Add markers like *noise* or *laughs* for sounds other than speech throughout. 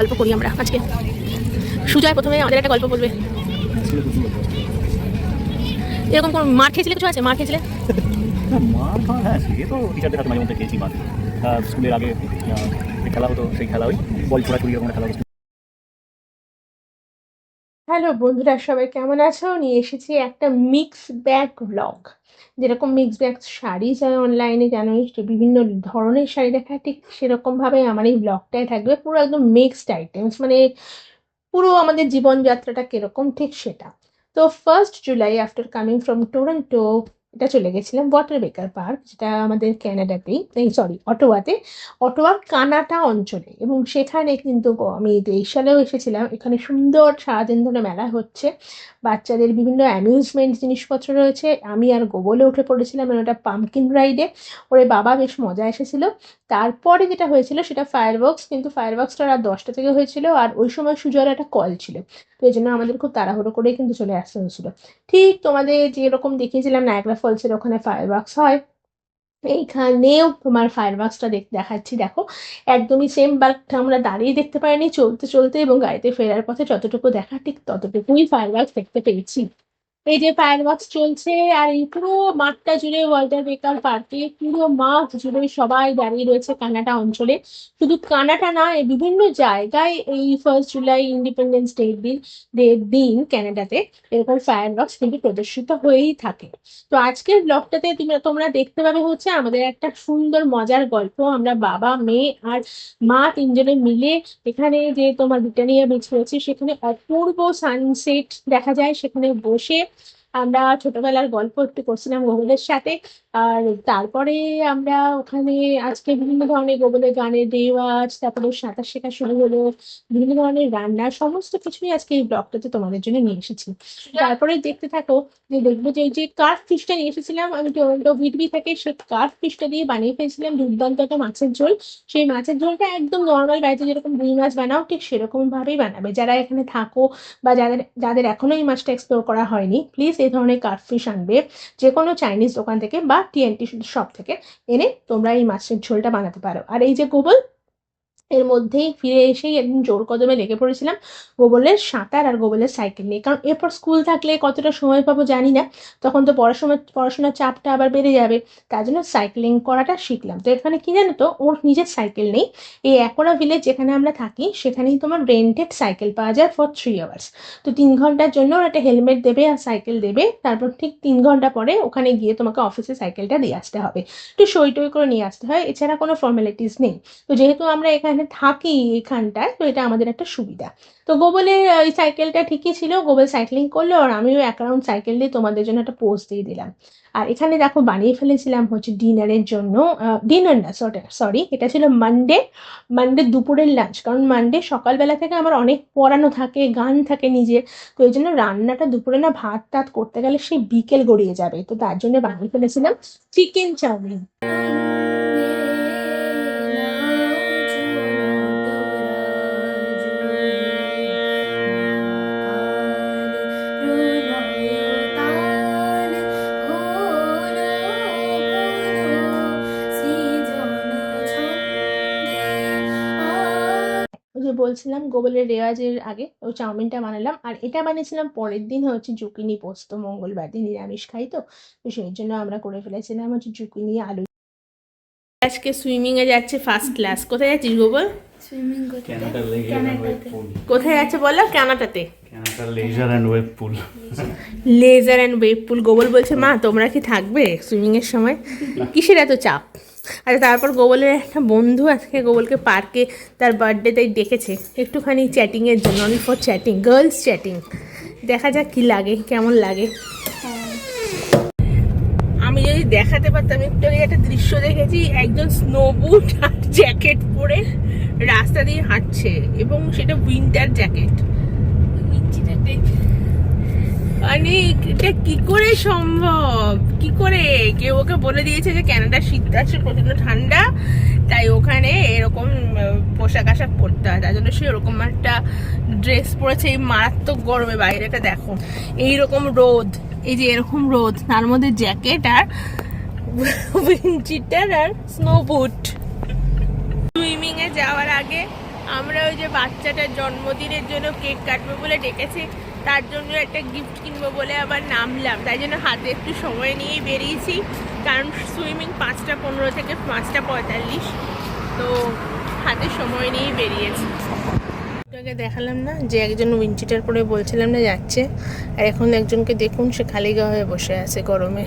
গল্প করি আমরা আজকে। সুজয় প্রথমে আমাদের একটা গল্প বলবে। এরকম কোন মার খেয়েছিলে কিছু আছে? মার খেয়েছিলে? মার হ্যাঁ সে তো টিচারদের হাতে মাঝে মধ্যে খেয়েছি মার স্কুলের আগে খেলা হতো, সেই খেলা ওই বল ছোড়াছুড়ি ওখানে খেলা হ্যালো বন্ধুরা, সবাই কেমন আছো? নিয়ে এসেছি একটা মিক্স ব্যাগ ব্লগ যেরকম মিক্স ব্যাগ শাড়ি যায় অনলাইনে জানোই তো বিভিন্ন ধরনের শাড়ি দেখায়, ঠিক সেরকমভাবে আমার এই ব্লগটাই থাকবে। পুরো একদম মিক্সড আইটেমস মানে পুরো আমাদের জীবনযাত্রাটা কীরকম, ঠিক সেটা। তো first July after coming from Toronto এটা চলে গেছিলাম ওয়াটার বেকার পার্ক যেটা আমাদের ক্যানাডাতেই এই সরি অটোয়াতে অটোয়ার কানাটা অঞ্চলে। এবং সেখানে কিন্তু আমি তেইশ সালেও এসেছিলাম। এখানে সুন্দর সারাদিন ধরে মেলা হচ্ছে। বাচ্চাদের বিভিন্ন অ্যামিউজমেন্ট জিনিসপত্র রয়েছে। আমি আর গোবলে উঠে পড়েছিলাম ওটা পামকিন রাইডে ওরে বাবা, বেশ মজা এসেছিল। তারপরে যেটা হয়েছিল, সেটা ফায়ারবক্স কিন্তু ফায়ারবক্সটা রাত দশটা থেকে হয়েছিল আর ওই সময় সুজয়ের একটা কল ছিল। তো এই জন্য আমাদের খুব তাড়াহুড়ো করেই কিন্তু চলে আসতে হয়েছিল। ঠিক তোমাদের যেরকম দেখিয়েছিলাম নায়গ্রা ফলসের ওখানে ফায়ার বক্স হয়। এইখানেও তোমার ফায়ারবক্সটা দেখ দেখাচ্ছি, দেখো। একদমই সেম বাল্বটা আমরা দাঁড়িয়ে দেখতে পাইনি চলতে চলতে এবং গাড়িতে ফেরার পথে যতটুকু দেখা, ঠিক ততটুকুই ফায়ারবার্কস দেখতে পেয়েছি। এই যে ফায়ার ফায়ারবক্স চলছে, আর এই পুরো মাঠটা জুড়ে ওয়াল্টার বেকার পার্কে, পুরো মাঠ জুড়ে সবাই দাঁড়িয়ে রয়েছে কানাডা অঞ্চলে। শুধু কানাডা না বিভিন্ন জায়গায় এই ফার্স্ট জুলাই ইন্ডিপেন্ডেন্স ডে দিন ডে- দিন ক্যানাডাতে এরকম ফায়ারবক্স কিন্তু প্রদর্শিত হয়েই থাকে। তো আজকের ব্লগটাতে তুমি তোমরা দেখতে পাবে হচ্ছে আমাদের একটা সুন্দর মজার গল্প। আমরা বাবা, মেয়ে আর মা তিনজনে মিলে এখানে যে তোমার ব্রিটানিয়া বিচ রয়েছে, সেখানে অপূর্ব সানসেট দেখা যায়। সেখানে বসে আমরা ছোটবেলার গল্প একটু করছিলাম গোবলের সাথে, আর তারপরে আমরা ওখানে আজকে বিভিন্ন ধরনের গোবলের গানের রেওয়াজ, তারপরে সাঁতার শেখা শুরু হলো, বিভিন্ন ধরনের রান্না, সমস্ত কিছুই আজকে এই ব্লগটাতে তোমাদের জন্য নিয়ে এসেছি। তারপরে দেখতে থাকো যে দেখব যে যে কার্ভ ফিশটা নিয়ে এসেছিলাম, আমি টরন্টো ভিটবি থেকে সেই কার্ভ ফিশটা দিয়ে বানিয়ে ফেলেছিলাম দুর্দান্ত একটা মাছের ঝোল। সেই মাছের ঝোলটা একদম নর্মাল বাড়িতে যেরকম রুই মাছ বানাও, ঠিক সেরকম ভাবেই বানাবে। যারা এখানে থাকো বা যাদের যাদের এখনও এই মাছটা এক্সপ্লোর করা হয়নি প্লিজ এই ধরনের কার্ভ ফিশ আনবে যে কোনো চাইনিজ দোকান থেকে বা টিএনটি শপ থেকে, এনে তোমরা এই মাছের ঝোলটা বানাতে পারো। আর এই যে গোবল এর মধ্যেই ফিরে এসেই একদিন জোর কদমে লেগে পড়েছিলাম গোবলের সাঁতার আর গোবলের সাইকেল নিয়ে। কারণ এরপর স্কুল থাকলে কতটা সময় পাবো জানি না, তখন তো পড়াশোনা, পড়াশোনার চাপটা আবার বেড়ে যাবে, তার জন্য সাইক্লিং করাটা শিখলাম। তো এখানে কি জানো তো, ওর নিজের সাইকেল নেই, এই একোরা ভিলেজ যেখানে আমরা থাকি, সেখানেই তোমার রেন্টেড সাইকেল পাওয়া যায় ফর থ্রি আওয়ার্স তো তিন ঘণ্টার জন্য ওরা একটা হেলমেট দেবে আর সাইকেল দেবে, তারপর ঠিক তিন ঘণ্টা পরে ওখানে গিয়ে তোমাকে অফিসে সাইকেলটা দিয়ে আসতে হবে। একটু সই টই করে নিয়ে আসতে হয়, এছাড়া কোনো ফর্মালিটিস নেই। তো যেহেতু আমরা এখানে থাকি এখানটায় তো এটা আমাদের একটা সুবিধা। তো গোবলের ওই সাইকেলটা ঠিকই ছিল গোবল সাইক্লিং করল আর আমিও এক রাউন্ড সাইকেল দিয়ে তোমাদের জন্য একটা পোস্ট দিয়ে দিলাম। আর এখানে দেখো বানিয়ে ফেলেছিলাম হচ্ছে ডিনারের জন্য ডিনার না সরি এটা ছিল মানডে মানডে দুপুরের লাঞ্চ কারণ মানডে সকালবেলা থেকে আমার অনেক পড়ানো থাকে, গান থাকে নিজের, তো এই জন্য রান্নাটা দুপুরে না ভাত টাত করতে গেলে সেই বিকেল গড়িয়ে যাবে, তো তার জন্য বানিয়ে ফেলেছিলাম চিকেন চাউমিন। বলছিলাম গোবলের রেওয়াজের আগে ওই চাউমিনটা বানালাম। আর এটা বানিয়েছিলাম পরের দিন হচ্ছে জুকিনি পোস্ত। মঙ্গলবার দিন নিরামিষ খাই তো তো সেই জন্য আমরা করে ফেলেছিলাম হচ্ছে জুকিনি আলু। আজকে সুইমিং এ যাচ্ছে ফার্স্ট ক্লাস কোথায় যাচ্ছিস গোবল? সুইমিং কোথায় যাচ্ছে বলো? কানাটাতে leisure and wave pool leisure and wave pool গোবল বলছে মা তোমরা কি থাকবে সুইমিং এর সময়? কিসের এত চাপ? আচ্ছা তারপর গোবলের একটা বন্ধু আজকে গোবলকে পার্কে তার বার্থডেতেই ডেকেছে। একটুখানি চ্যাটিংয়ের জন্য only for chatting girls chatting দেখা যাক কি লাগে, কেমন লাগে। আমি যদি দেখাতে পারতাম, একটু আগে একটা দৃশ্য দেখেছি, একজন স্নো বুট আর জ্যাকেট পরে রাস্তা দিয়ে হাঁটছে, এবং সেটা উইন্টার জ্যাকেট মানে এটা কি করে সম্ভব? কি করে? কেউ ওকে বলে দিয়েছে যে ক্যানাডা শীত আছে প্রচণ্ড ঠান্ডা, তাই ওখানে এরকম পোশাক আশাক পরতে হয়। তার জন্য সে এরকম একটা ড্রেস পরেছে, এই মারাত্মক গরমে বাইরেটা দেখো। এইরকম রোদ, এই যে এরকম রোদ, তার মধ্যে জ্যাকেট আর উইন্ডচিটার আর স্নো বুট সুইমিং এ যাওয়ার আগে আমরা ওই যে বাচ্চাটার জন্মদিনের জন্য কেক কাটবো বলে ডেকেছি। তার জন্য একটা গিফট কিনবো বলে আবার নামলাম। তাই জন্য হাতে একটু সময় নিয়েই বেরিয়েছি। কারণ সুইমিং পাঁচটা পনেরো থেকে পাঁচটা পঁয়তাল্লিশ। তো হাতে সময় নিয়েই বেরিয়েছি। আপনাকে দেখালাম না যে একজন উইঞ্চিটার পরে বলছিলাম না যাচ্ছে। আর এখন একজনকে দেখুন সে খালি গা হয়ে বসে আছে গরমে।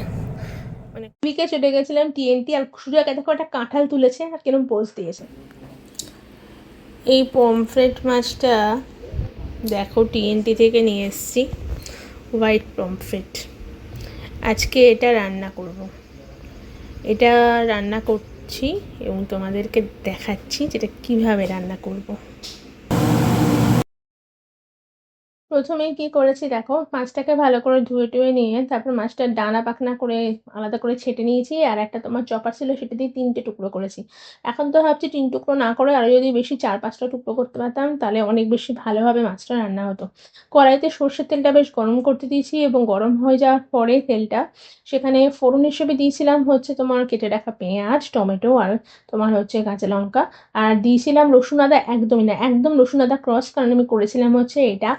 মানে উইকে চলে গেছিলাম টিএনটি আর শুধু একা দেখো একটা কাঁঠাল তুলেছে আর কিরম পোজ দিয়েছে। এই পমফ্রেট মাছটা দেখো টিএনটি থেকে নিয়ে এসেছি হোয়াইট পমফ্রেট আজকে এটা রান্না করব। এটা রান্না করছি এবং তোমাদেরকে দেখাচ্ছি যেটা কীভাবে রান্না করব। প্রথমে কি করেছি দেখো, মাছটাকে ভালো করে ধুয়ে টুয়ে নিয়ে তারপর মাছটা ডানা পাখনা করে আলাদা করে ছেটে নিয়েছি আর একটা তোমার চপার ছিল সেটা দিয়ে তিনটে টুকরো করেছি। এখন তো ভাবছি তিন টুকরো না করে আরও যদি বেশি চার পাঁচটা টুকরো করতে পারতাম তাহলে অনেক বেশি ভালোভাবে মাছটা রান্না হতো। কড়াইতে সর্ষের তেলটা বেশ গরম করতে দিয়েছি এবং গরম হয়ে যাওয়ার পরে তেলটা সেখানে ফোড়ন হিসেবে দিয়েছিলাম হচ্ছে তোমার কেটে রাখা পেঁয়াজ, টমেটো আর তোমার হচ্ছে কাঁচা লঙ্কা। আর দিয়েছিলাম রসুন আদা একদমই না, একদম রসুন আদা ক্রস, কারণ আমি করেছিলাম হচ্ছে এটা।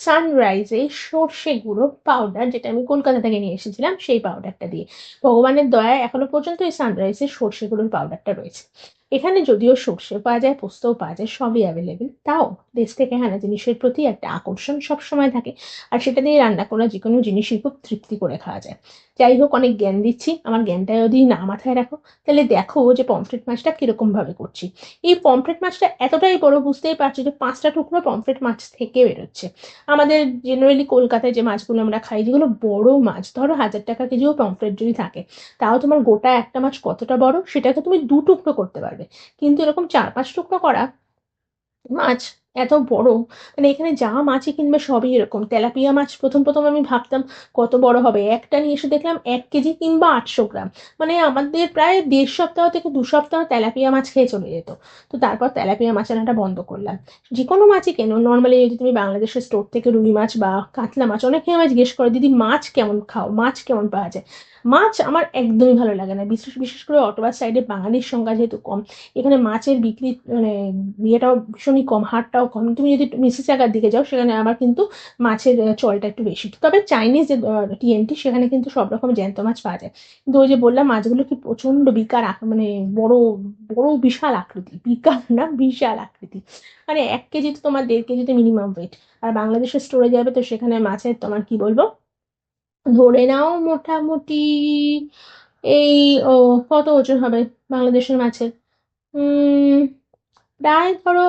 সানরাইজে সর্ষে গুঁড়ো পাউডার যেটা আমি কলকাতা থেকে নিয়ে এসেছিলাম, সেই পাউডারটা দিয়ে। ভগবানের দয়ায় এখনও পর্যন্ত এই সানরাইজের সর্ষে গুঁড়োর পাউডারটা রয়েছে। এখানে যদিও সর্ষে পাওয়া যায়, পোস্তও পাওয়া যায়, সবই অ্যাভেলেবেল তাও দেশ থেকে হানা জিনিসের প্রতি একটা আকর্ষণ সবসময় থাকে আর সেটা দিয়ে রান্না করা যে কোনো জিনিসই খুব তৃপ্তি করে খাওয়া যায়। যাই হোক অনেক জ্ঞান দিচ্ছি, আমার জ্ঞানটা যদি না মাথায় রাখো, তাহলে দেখো যে পমফ্রেট মাছটা কীরকমভাবে করছি। এই পমফ্রেট মাছটা এতটাই বড় বুঝতেই পারছি যে পাঁচটা টুকরো পমফ্রেট মাছ থেকে বেরোচ্ছে। আমাদের জেনারেলি কলকাতায় যে মাছগুলো আমরা খাই, যেগুলো বড় মাছ, ধরো হাজার টাকা কেজিও পমফ্রেট যদি থাকে, তাও তোমার গোটা একটা মাছ কতটা বড়, সেটাকে তুমি দু টুকরো করতে পারবে। কিন্তু এরকম চার পাঁচ টুকরো করা মাছ এত বড়? মানে এখানে যা মাছই কিনবে সবই এরকম। তেলাপিয়া মাছ প্রথম প্রথম আমি ভাবতাম কত বড় হবে। একটা নিয়ে এসে দেখলাম এক কেজি কিংবা আটশো গ্রাম। মানে আমাদের প্রায় দেড় সপ্তাহ থেকে দু সপ্তাহ তেলাপিয়া মাছ খেয়ে চলে যেত। তো তারপর তেলাপিয়া মাছ আনাটা বন্ধ করলাম। যে কোনো মাছই কেন। নর্মালি যদি তুমি বাংলাদেশের স্টোর থেকে রুই মাছ বা কাতলা মাছ অনেকে আমায় জিজ্ঞেস করে, দিদি, মাছ কেমন খাও? মাছ কেমন পাওয়া যায়? মাছ আমার একদমই ভালো লাগে না। বিশেষ বিশেষ করে অটোবার সাইডে বাঙালির সংখ্যা যেহেতু কম, এখানে মাছের বিক্রি মানে ইয়েটাও ভীষণই কম হাটটাও কম। তুমি যদি মিসেস জায়গার দিকে যাও, সেখানে আবার কিন্তু মাছের চলটা একটু বেশি। তবে চাইনিজ যে টিএনটি সেখানে কিন্তু সব রকম জ্যান্ত মাছ পাওয়া যায়। কিন্তু ওই যে বললাম, মাছগুলো কি প্রচণ্ড বিকার মানে বড় বড় বিশাল আকৃতি। বিকার না, বিশাল আকৃতি। মানে এক কেজি তো তোমার দেড় কেজিতে মিনিমাম ওয়েট আর বাংলাদেশের স্টোরে যাবে তো সেখানে মাছের তোমার কি বলব? ধরে নাও মোটামুটি এই, ও, কত ওজন হবে বাংলাদেশের মাছের? প্রায় ধরো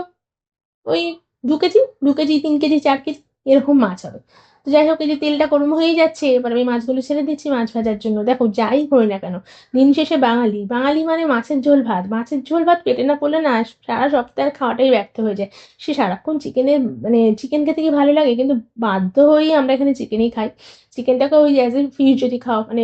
ওই দু কেজি দু কেজি, তিন কেজি, চার কেজি, এরকম মাছ হবে। তো যাই হোক, এই যে তেলটা গরম হয়ে যাচ্ছে, এবার আমি মাছগুলো ছেড়ে দিচ্ছি মাছ ভাজার জন্য। দেখো, যাই করি না কেন, দিন শেষে বাঙালি। বাঙালি মানে মাছের ঝোল ভাত। মাছের ঝোল ভাত পেটে না পড়লে না, সারা সপ্তাহের খাওয়াটাই ব্যর্থ হয়ে যায়। সে সারাক্ষণ চিকেনের মানে চিকেন খেতে কি ভালো লাগে? কিন্তু বাধ্য হয়েই আমরা এখানে চিকেনই খাই। চিকেনটাকে ওই অ্যাজ এ ফিশ যদি খাও মানে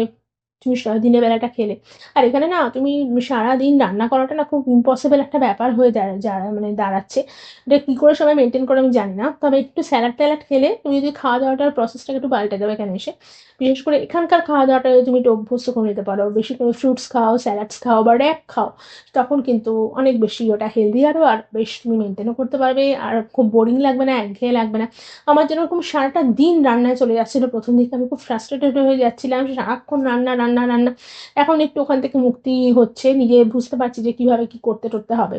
তুমি দিনের বেলাটা খেলে। আর এখানে না, তুমি সারা দিন রান্না করাটা না খুব ইম্পসিবল একটা ব্যাপার হয়ে দাঁড়া মানে দাঁড়াচ্ছে। এটা কী করে সবাই মেনটেন করে আমি জানি না। তবে একটু স্যালাড ট্যালাড খেলে তুমি যদি খাওয়া দাওয়াটার প্রসেসটাকে একটু পাল্টে দেবে এখানে এসে? বিশেষ করে এখানকার খাওয়া দাওয়াটা তুমি একটু অভ্যস্ত করে নিতে পারো, বেশি করে ফ্রুটস খাও স্যালাডস খাও বা র্যাপ খাও, তখন কিন্তু অনেক বেশি ওটা হেলদি আরও আর বেশ তুমি মেনটেনও করতে পারবে। আর খুব বোরিং লাগবে না, একঘেয়ে লাগবে না। আমার যেন এরকম সারাটা দিন রান্নায় চলে যাচ্ছিল, প্রথম দিকে আমি খুব ফ্রাস্ট্রেটেড হয়ে যাচ্ছিলাম সারাক্ষণ রান্না রান্না রান্না। এখন একটু ওখান থেকে মুক্তি হচ্ছে, নিজে বুঝতে পারছি যে কীভাবে কী করতে টরতে হবে।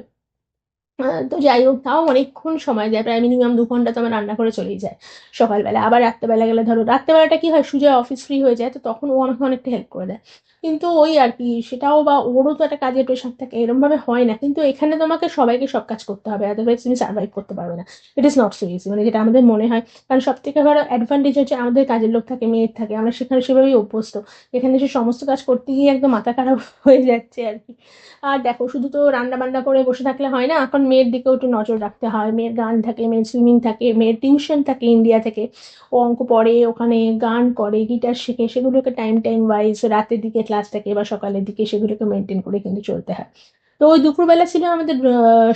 তো যাই হোক, তাও অনেকক্ষণ সময় যায় প্রায় মিনিমাম দু ঘণ্টা তো আমার রান্না করে চলেই যায় সকালবেলা। আবার রাত্রেবেলা গেলে ধরো, রাত্রেবেলাটা কি হয়, সুজয় অফিস ফ্রি হয়ে যায়, তো তখন ও আমাকে অনেকটা হেল্প করে দেয়। কিন্তু ওই আর কি, সেটাও বা ওরও তো একটা কাজের প্রেশার থাকে, এরমভাবে হয় না। কিন্তু এখানে তোমাকে সবাইকে সব কাজ করতে হবে আদারওয়াইজ তুমি সার্ভাইভ করতে পারবে না। It is not so easy মানে যেটা আমাদের মনে হয়। কারণ সব থেকে বড় অ্যাডভান্টেজ হচ্ছে আমাদের কাজের লোক থাকে, মেয়ের থাকে। আমরা সেখানে সেভাবেই অভ্যস্ত। এখানে সে সমস্ত কাজ করতে গিয়ে একদম মাথা খারাপ *laughs* হয়ে যাচ্ছে আর কি। আর দেখো, শুধু তো রান্না বান্না করে বসে থাকলে হয় না, এখন মেয়ের দিকেও একটু নজর রাখতে হয়। মেয়ের গান থাকে, মেয়ের সুইমিং থাকে, মেয়ের টিউশন থাকে ইন্ডিয়া থেকে। ও অঙ্ক পড়ে, ওখানে গান করে গিটার শেখে, সেগুলোকে টাইম টাইম ওয়াইজ রাতের দিকে ক্লাস থাকে বা সকালের দিকে সেগুলোকে মেনটেন করে কিন্তু চলতে হয়। তো ওই দুপুরবেলা ছিল আমাদের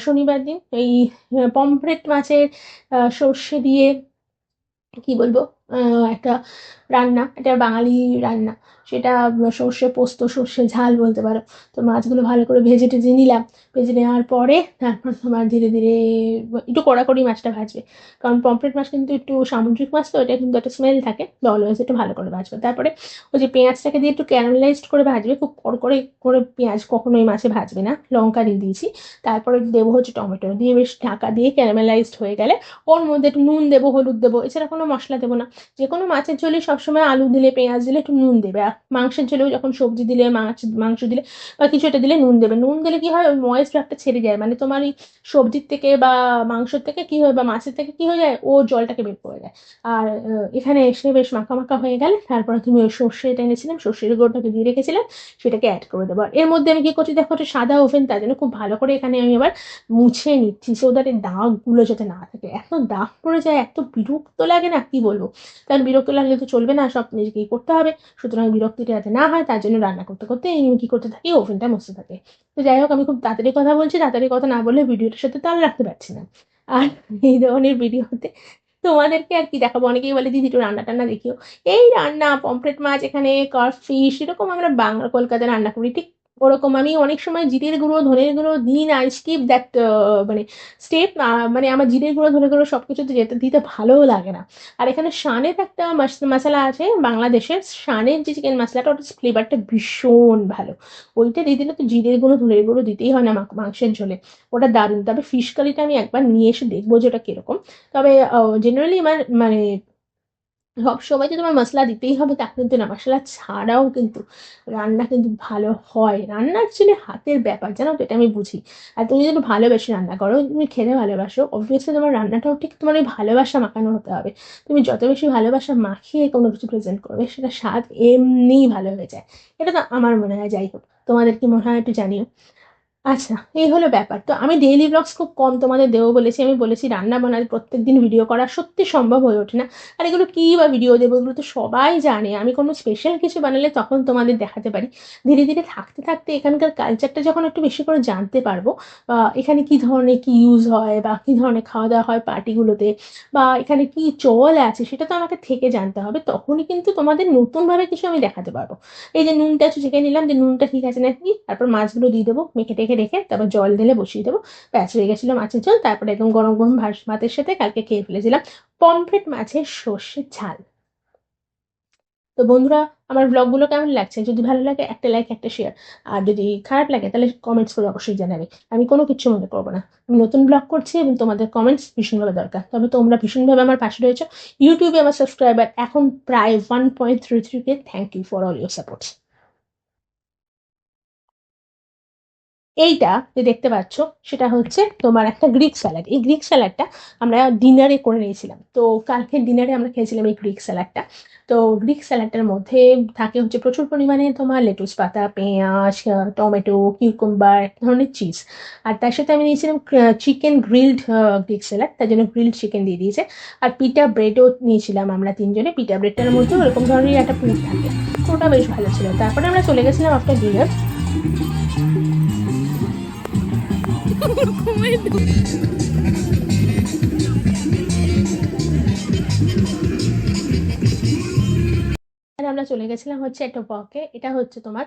শনিবার দিন। এই পমফ্রেট মাছের সর্ষে দিয়ে, কি বলব? একটা রান্না, এটা বাঙালি রান্না। সেটা সর্ষে পোস্ত, সর্ষে ঝাল বলতে পারো। তো মাছগুলো ভালো করে ভেজে টেজে নিলাম। ভেজে নেওয়ার পরে তারপর তোমার ধীরে ধীরে একটু কড়াকড়ি মাছটা ভাজবে। কারণ পমফ্রেট মাছ কিন্তু একটু সামুদ্রিক মাছ, তো এটা কিন্তু একটা স্মেল থাকে। অলওয়েজ একটু ভালো করে ভাজবে। তারপরে ওই যে পেঁয়াজটাকে দিয়ে একটু ক্যারামেলাইজড করে ভাজবে, খুব কড়কড়ে করে পেঁয়াজ কখনো কখনোই মাছে ভাজবে না। লঙ্কা দিয়ে দিয়েছি। তারপরে দেবো হচ্ছে টমেটো। দিয়ে বেশ ঢাকা দিয়ে ক্যারামেলাইজড হয়ে গেলে ওর মধ্যে একটু নুন দেবো, হলুদ দেবো, এছাড়া কোনো মশলা দেবো না। যে কোনো মাছের ঝোলে সবসময় আলু দিলে, পেঁয়াজ দিলে একটু নুন দেবে। আর মাংসের ঝোলেও যখন সবজি দিলে, মাছ, মাংস দিলে বা কিছু একটা দিলে নুন দেবে। নুন দিলে কি হয়? ওই ময়েস্ট ভাবটা ছেড়ে যায়। মানে তোমার এই সবজির থেকে বা মাংসের থেকে কি হয় বা মাছের থেকে কি হয়ে যায়? ও জলটাকে বের করে দেয়। আর এখানে এসে বেশ মাখা মাখা হয়ে গেলে। তারপরে তুমি ওই সর্ষে এটা এনেছিলাম। সর্ষের গোড়টাকে দিয়ে রেখেছিলাম। সেটাকে অ্যাড করে দেবো। এর মধ্যে আমি কি করছি? দেখো একটা সাদা ওভেন তার জন্য খুব ভালো করে এখানে আমি এবার মুছে নিচ্ছি। সো দ্যাট দাগগুলো যাতে না থাকে। এত দাগ পড়ে যায়, এত বিরক্ত লাগে না, কি বলব? কারণ বিরক্ত লাগলে তো চলবে না, সব নিজেকেই করতে হবে। সুতরাং বিরক্তিটা যাতে না হয়, তার জন্য রান্না করতে করতে আমি কি করতে থাকি ওভেনটা মুছতে থাকে। তো যাই হোক, আমি খুব তাড়াতাড়ি কথা বলছি, তাড়াতাড়ি কথা না বললে ভিডিওটার সাথে তাল রাখতে পারছি না। আর এই ধরনের ভিডিওতে তোমাদেরকে আর কি দেখাবো, অনেকেই বলে, দিদি, একটু রান্না টান্না দেখিও। এই রান্না, পমফ্রেট মাছ, এখানে কার্ভ ফিশ, এরকম আমরা বাংলা, কলকাতায় রান্না করি, ঠিক ওরকম। আমি অনেক সময় জিরের গুঁড়ো, ধনের গুঁড়ো দিই না স্কিপ দ্যাট মানে স্টেপ মানে আমার জিরের গুঁড়ো, ধনের গুঁড়ো সব কিছুতে যেতে, দিতে ভালোও লাগে না। আর এখানে শানের একটা মশলা আছে বাংলাদেশের। শানের যে চিকেন মশলাটা ওটা ফ্লেভারটা ভীষণ ভালো। ওইটা দিয়ে দিলে তো জিরের গুঁড়ো, ধনের গুঁড়ো দিতেই হয় না মাংসের ঝোলে। ওটা দারুণ। তবে ফিশ কারিটা আমি একবার নিয়ে এসে দেখব যে ওটা কীরকম। তবে জেনারেলি আমার মানে সব সময় যে তোমার মশলা দিতেই হবে, তা কিন্তু না, মশলা ছাড়াও কিন্তু রান্না কিন্তু ভালো হয়। রান্না অ্যাকচুয়ালি হাতের ব্যাপার, জানো তো, এটা আমি বুঝি। আর তুমি যদি ভালোবেসে রান্না করো, তুমি খেতে ভালোবাসো অবভিয়াসলি তোমার রান্নাটাও ঠিক তোমার ওই ভালোবাসা মাখানো হতে হবে। তুমি যত বেশি ভালোবাসা মাখিয়ে কোনো কিছু প্রেজেন্ট করবে, সেটা স্বাদ এমনিই ভালো হয়ে যায়। এটা তো আমার মনে হয়, যাই হোক। তোমাদের কি মনে হয় একটু জানিও। আচ্ছা এই হলো ব্যাপার। তো আমি ডেইলি ব্লগস খুব কম তোমাদের দেবো বলেছি, আমি বলেছি রান্না বান্নার প্রত্যেক দিন ভিডিও করা সত্যি সম্ভব হয়ে ওঠে না। আর এগুলো কী বা ভিডিও দেবো, এগুলো তো সবাই জানে। আমি কোনো স্পেশাল কিছু বানালে তখন তোমাদের দেখাতে পারি। ধীরে ধীরে থাকতে থাকতে এখানকার কালচারটা যখন একটু বেশি করে জানতে পারব বা এখানে কী ধরনের কী ইউজ হয় বা কী ধরনের খাওয়া দাওয়া হয় পার্টিগুলোতে বা এখানে কী চল আছে, সেটা তো আমাকে থেকে জানতে হবে। তখনই কিন্তু তোমাদের নতুনভাবে কিছু আমি দেখাতে পারব। এই যে নুনটা একটু নিলাম, যে নুনটা ঠিক আছে নাকি? তারপর মাছগুলো দিয়ে দেবো মেখে টেখে রেখে তারপর জল ঢেলে বসিয়ে দেবো। ব্যাস, হয়ে গেছিল মাছের ঝোল। তারপরে একদম গরম গরম ভাত ভাতের সাথে কালকে খেয়ে ফেলেছিলাম পমফ্রেট মাছের সর্ষের ঝাল। তো বন্ধুরা, আমার ব্লগগুলো কেমন লাগছে? যদি ভালো লাগে, একটা লাইক একটা শেয়ার আর যদি খারাপ লাগে, তাহলে কমেন্টস করে অবশ্যই জানাবে। আমি কোনো কিছু মনে করব না। আমি নতুন ব্লগ করছি এবং তোমাদের কমেন্টস ভীষণভাবে দরকার। তবে তোমরা ভীষণভাবে আমার পাশে রয়েছো। ইউটিউবে আমার সাবস্ক্রাইবার এখন প্রায় one point three three K thank you for all your support এইটা যে দেখতে পাচ্ছ, সেটা হচ্ছে তোমার একটা গ্রিক স্যালাড এই গ্রিক স্যালাডটা আমরা ডিনারে করে নিয়েছিলাম। তো কালকে ডিনারে আমরা খেয়েছিলাম এই গ্রিক স্যালাডটা তো গ্রিক স্যালাডটার মধ্যে থাকে হচ্ছে প্রচুর পরিমাণে তোমার লেটুস পাতা, পেঁয়াজ টমেটো কিউকুম্বার এক ধরনের চিজ আর তার সাথে আমি নিয়েছিলাম চিকেন গ্রিলড গ্রিক স্যালাড তার জন্য গ্রিলড চিকেন দিয়ে দিয়েছে। আর পিটা ব্রেডও নিয়েছিলাম আমরা তিনজনে। পিটা ব্রেডটার মধ্যেও এরকম ধরনের একটা পুর থাকে। ওটা বেশ ভালো ছিল। তারপরে আমরা চলে গেছিলাম আফটার ডিনার আমরা চলে গেছিলাম হচ্ছে একটা এটা হচ্ছে তোমার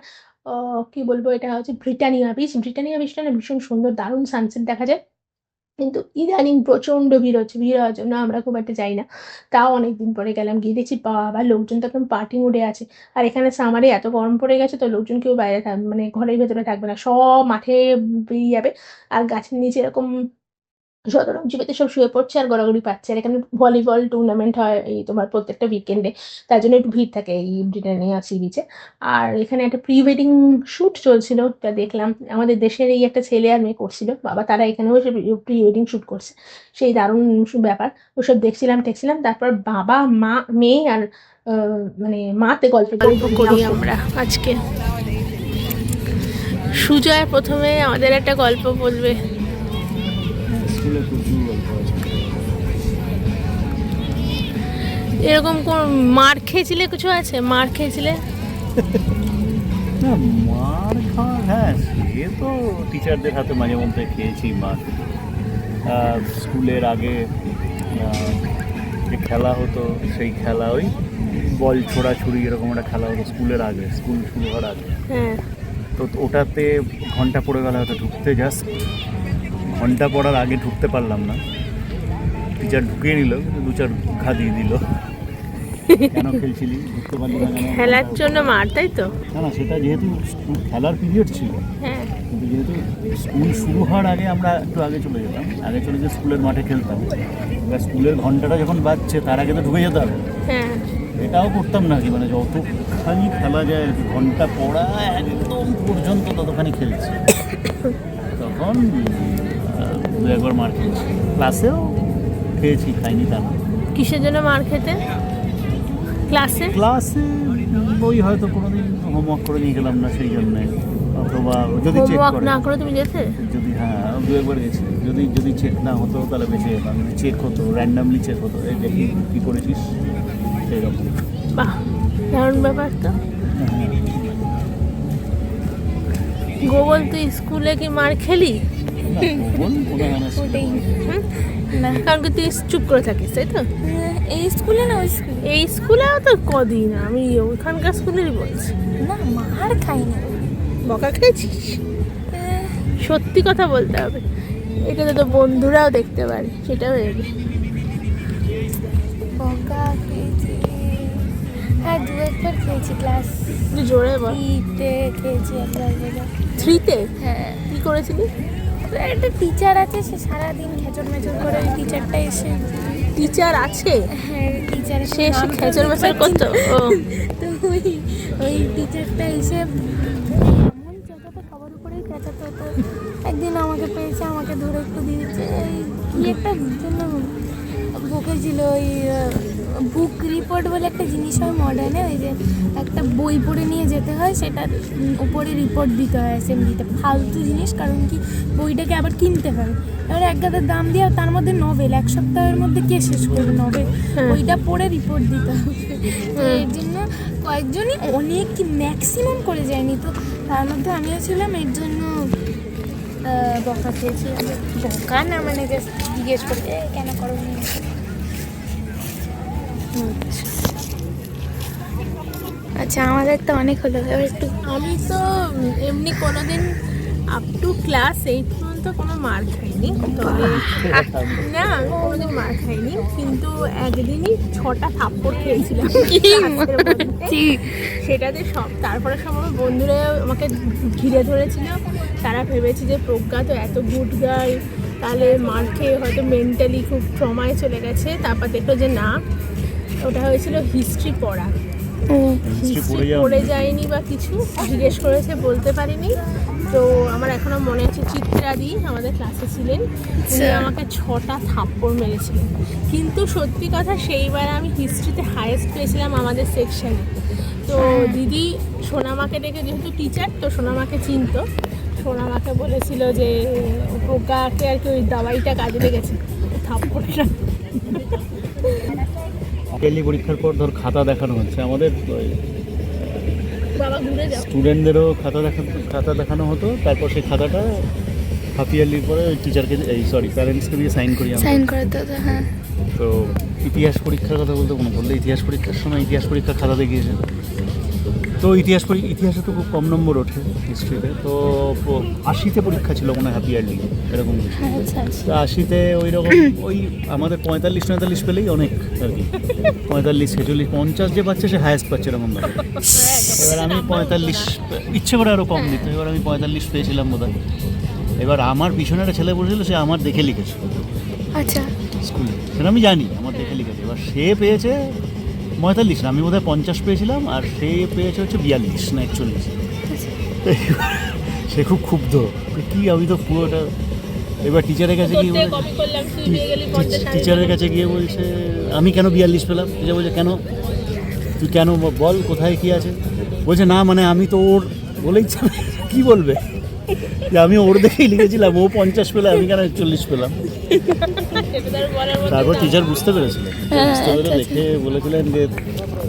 কি বলব? এটা হচ্ছে ব্রিটানিয়া বিচ ব্রিটানিয়া বিচটা না ভীষণ সুন্দর, দারুণ সানসেট দেখা যায়। কিন্তু ইদানিং প্রচণ্ড ভিড় হচ্ছে, ভিড় হওয়ার জন্য আমরা খুব একটা যাই না। তাও অনেকদিন পরে গেলাম, গিয়ে দেখছি বাবা লোকজন তো একদম পার্টি মুডে আছে। আর এখানে সামারে এত গরম পড়ে গেছে তো লোকজন কেউ বাইরে থাক মানে ঘরের ভেতরে থাকবে না, সব মাঠে বেরিয়ে যাবে। আর গাছের নিচে এরকম শতরঞ্জ চিপেতে সব শুয়ে পড়ছে আর গড়াগড়ি পাচ্ছে। আর এখানে ভলিবল টুর্নামেন্ট হয় এই তোমার প্রত্যেকটা উইকেন্ডে তার জন্য একটু ভিড় থাকে এই ব্রিটানিয়া সি বিচে আর এখানে একটা প্রি ওয়েডিং শ্যুট চলছিল তা দেখলাম। আমাদের দেশের এই একটা ছেলে আর মেয়ে করছিল। বাবা তারা এখানেও এসে প্রি ওয়েডিং শ্যুট করছে। সেই দারুণ ব্যাপার। ওসব দেখছিলাম দেখছিলাম তারপর বাবা মা মেয়ে আর মানে মাতে গল্প করি আমরা আজকে। সুজয় প্রথমে আমাদের একটা গল্প বলবে। স্কুলে প্রচুর গল্প আছে এরকম কোন মার খেয়েছিলে কিছু আছে? মার খেয়েছিলে? না মার খাওয়া হ্যাঁ সে তো টিচারদের হাতে মাঝে মধ্যে খেয়েছি মার স্কুলের আগে যে খেলা হতো সেই খেলা ওই বল ছোড়াছুড়ি এরকম একটা খেলা হতো স্কুলের আগে স্কুল শুরু হওয়ার আগে। হ্যাঁ। তো ওটাতে ঘণ্টা পড়ে গেলে হয়তো ঢুকতে জাস্ট ঘণ্টা পড়ার আগে ঢুকতে পারলাম না। টিচার ঢুকিয়ে নিল দু চার ঘা দিয়ে দিল। কেন খেলছিলি? ঢুকতে পারলি না? খেলার জন্য মার তাই তো? না না সেটা যেহেতু খেলার পিরিয়ড ছিল হ্যাঁ। কিন্তু যেহেতু স্কুল শুরু হওয়ার আগে আমরা একটু আগে চলে যেতাম। আগে চলে গিয়ে স্কুলের মাঠে খেলতাম। এবার স্কুলের ঘন্টাটা যখন বাজছে তার আগে তো ঢুকে যেতে হবে। হ্যাঁ। এটাও করতাম না কি মানে যতখানি খেলা যায় ঘণ্টা পড়া একদম পর্যন্ত ততখানি খেলছি। তখন দু একবার মার খেয়েছি। ক্লাসেও খেয়েছি খাইনি তা না। কিসের জন্য মার খেতে? ক্লাসে? ক্লাসে ওই হয়তো কোনোদিন হোমওয়ার্ক করে নিয়ে গেলাম না সেই জন্যে। অথবা যদি চেক করে। না করে তুমি যেতে? যদি হ্যাঁ দু একবার গেছি। যদি যদি চেক না হতো তাহলে বেঁচে যেতাম। চেক হতো র্যান্ডামলি চেক হতো এই দেখি কী করেছিস? সেই রকম বাহ দারুণ ব্যাপার তো। গোবল তুই স্কুলে কি মার খেলি? কারণ কি তুই চুপ করে থাকিস তাই তো? এই স্কুলে না ওই স্কুলে। এই স্কুলেও তো কদিন আমি ওখানকার স্কুলেরই বলছি। না মার খাইনি বকা খেয়েছিস? সত্যি কথা বলতে হবে। এটা তো বন্ধুরাও দেখতে পারে সেটাও এবে বকা খেয়েছি। হ্যাঁ দু একবার খেয়েছি ক্লাস জোরে বল। থ্রিতে খেয়েছি বলে থ্রিতে? হ্যাঁ। কী করেছিলি? একটা টিচার আছে সে সারাদিন খেচর মেচর করে ওই টিচারটা এসে টিচার আছে? হ্যাঁ টিচার সে এসে খেচর মেচর করতো? তো ওই ওই টিচারটা এসে এমন চেঁচাতো সবার উপরেই চেঁচাতো তো। একদিন আমাকে পেয়েছে আমাকে ধরে একটু দিয়েছে। এই কি একটা জন্য বকেছিল ওই বুক রিপোর্ট বলে একটা জিনিস হয় মডার্নে ওই যে একটা বই পড়ে নিয়ে যেতে হয় সেটার উপরে রিপোর্ট দিতে হয় অ্যাসেম্বলিতে ফালতু জিনিস কারণ কি? বইটাকে আবার কিনতে হয়। এবার এক গাদার দাম দিয়ে তার মধ্যে নভেল এক সপ্তাহের মধ্যে কে শেষ করবে নভেল বইটা পড়ে রিপোর্ট দিতে হবে। তো এর জন্য কয়েকজনই অনেক কি ম্যাক্সিমাম করে যায়নি। তো তার মধ্যে আমিও ছিলাম এর জন্য বকা খেয়েছিলাম। বকা না মানে জিজ্ঞেস করে "এ, কেন করো নি?" আচ্ছা আমাদের তো অনেক হলো। এবার একটু আমি তো এমনি কোনোদিন আপ টু ক্লাস এইট পর্যন্ত কোনো মার খাইনি। তবে না আমি কোনোদিন মার খাইনি। কিন্তু একদিনই ছটা থাপ্পড় খেয়েছিলাম। সেটাতে সব তারপরে সব আমার বন্ধুরা আমাকে ঘিরে ধরেছিল। তারা ভেবেছে যে প্রজ্ঞা তো এত গুড গার্ল তাহলে মার খেয়ে হয়তো মেন্টালি খুব ট্রমায় চলে গেছে। তারপর দেখল যে না ওটা হয়েছিল হিস্ট্রি পড়া। হিস্ট্রি পড়ে হিস্ট্রি পড়ে যায়নি বা কিছু জিজ্ঞেস করেছে বলতে পারিনি। তো আমার এখনও মনে আছে চিত্রাদি আমাদের ক্লাসে ছিলেন। উনি আমাকে ছটা থাপ্পড় মেরেছিলেন কিন্তু সত্যি কথা সেইবার আমি হিস্ট্রিতে হায়েস্ট পেয়েছিলাম আমাদের সেকশনে তো দিদি সোনামাকে ডেকে যেহেতু টিচার তো সোনামাকে চিনতো। সোনামাকে বলেছিল যে প্রজ্ঞাকে আর কি ওই দাবাইটা কাজে লেগেছে। থাপ্পড়টা পেলি পরীক্ষার পর ধর খাতা দেখানো হচ্ছে। আমাদের স্টুডেন্টদেরও খাতা দেখা খাতা দেখানো হতো। তারপর সেই খাতাটা হাফ ইয়ারলির পরে টিচারকে এই সরি প্যারেন্টসকে দিয়ে সাইন করি সাইন করাতে হতো হ্যাঁ। তো ইতিহাস পরীক্ষার কথা বলতে কোনো বললে ইতিহাস পরীক্ষার সময় ইতিহাস পরীক্ষার খাতা দেখিয়েছে তো ইতিহাস ইতিহাসে তো খুব কম নম্বর ওঠে হিস্ট্রিতে তো আশিতে পরীক্ষা ছিল মনে হয় হ্যাপি ইয়ারলি এরকম। হ্যাঁ আচ্ছা আচ্ছা। তো আশিতে ওই রকম ওই আমাদের পঁয়তাল্লিশ পঁয়তাল্লিশ পেলেই অনেক আর কি। পঁয়তাল্লিশ ছেচল্লিশ পঞ্চাশ যে পাচ্ছে সে হায়েস্ট পাচ্ছে এরকম ব্যাপার। এবার আমি পঁয়তাল্লিশ ইচ্ছে করে আরও কম দিত এবার আমি পঁয়তাল্লিশ পেয়েছিলাম বোধ এবার আমার পিছনে একটা ছেলে বসেছিল সে আমার দেখে লিখেছে। আচ্ছা। স্কুলে। সেটা আমি জানি আমার দেখে লিখেছে। এবার সে পেয়েছে পঁয়তাল্লিশ না আমি বোধহয় পঞ্চাশ পেয়েছিলাম আর সে পেয়েছে হচ্ছে বিয়াল্লিশ না একচল্লিশ। সে খুব ক্ষুব্ধ। কি আমি তো পুরোটা এবার টিচারের কাছে গিয়ে টিচারের কাছে গিয়ে বলছে আমি কেন বিয়াল্লিশ পেলাম? টিচার বলছে কেন? তুই কেন বল কোথায় কি আছে? বলছে না মানে আমি তো ওর বলেই কি বলবে? যে আমি ওর দেখেই লিখেছিলাম ও পঞ্চাশ পেলাম আমি কেন চল্লিশ পেলাম? তারপর টিচার বুঝতে পেরেছিলেন বুঝতে পেরে দেখে বলেছিলেন যে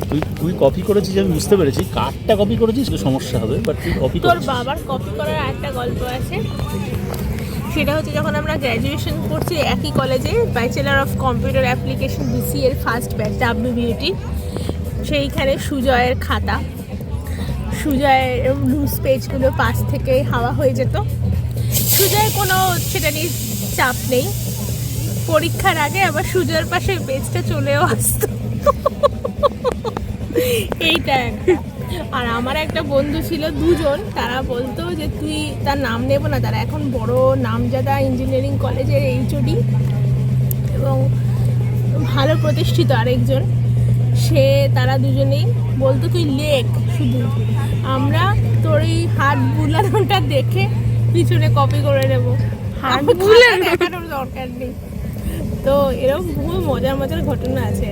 তুই তুই কপি করেছিস আমি বুঝতে পেরেছি। কার্ডটা কপি করেছিস সমস্যা হবে বাট তুই কপি তোর বাবার কপি করার একটা গল্প আছে। সেটা হচ্ছে যখন আমরা গ্র্যাজুয়েশন করছি একই কলেজে bachelor of computer application BC এর ফার্স্ট ব্যাচ ডাব্লিউবিউটি সেইখানে সুজয়ের খাতা। সুজয়ের লুজ পেজগুলো পাশ থেকে হাওয়া হয়ে যেত। সুজয়ের কোনো সেটা নিয়ে চাপ নেই। পরীক্ষার আগে আবার সুজয়ের পাশে পেজটা চলেও আসতো। এইটা একটা। আর আমার একটা বন্ধু ছিল দুজন তারা বলতো যে তুই তার নাম নেব না তারা এখন বড় নামজাদা ইঞ্জিনিয়ারিং কলেজের এইচওডি এবং ভালো প্রতিষ্ঠিত আরেকজন। সে তারা দুজনেই বলতো তুই লেখ শুধু। আমরা তোর এই হাত বুলানোটা দেখে পিছনে কপি করে নেব। হাত বুলানো? দেখানোর দরকার নেই। তো এরকম বহু মজার মজার ঘটনা আছে।